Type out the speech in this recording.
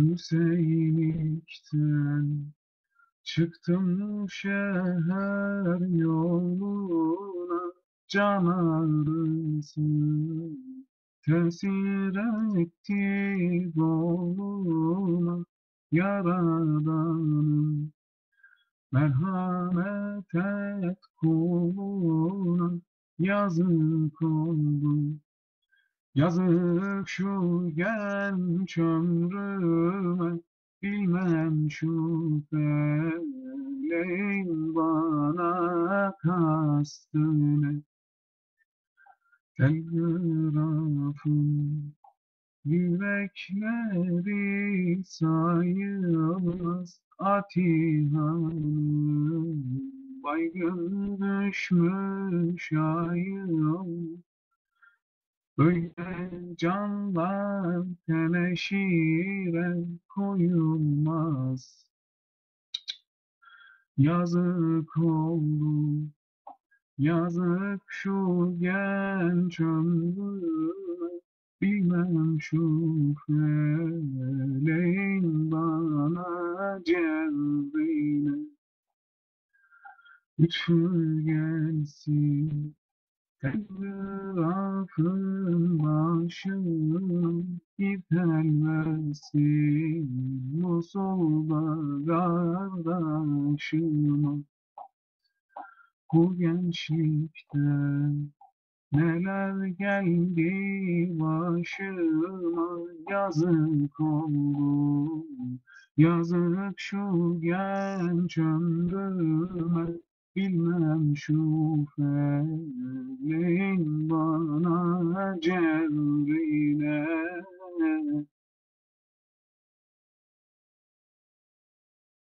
Hüseyinlikten çıktım şehir yoluna can ağrısı tesir etti koluma yaradanım merhamet et kuluna yazık oldu Yazık şu genç ömrüme Bilmem şu feleğin bana kastı ne Telgrafın yürekleri sayılmaz Atihanım baygın düşmüş ayım Böyle canlar teneşire koyulmaz. Yazık oldu, yazık şu genç ömrüme. Bilmem şu feleğin bana cevrine. Lütfü gelsin Telgrafın başım itelmesin Musul'da kardeşime Bu gençlikte neler geldi başıma? Yazık oldu, yazık şu genç ömrüme Bilmem şu feleğin bana cevrine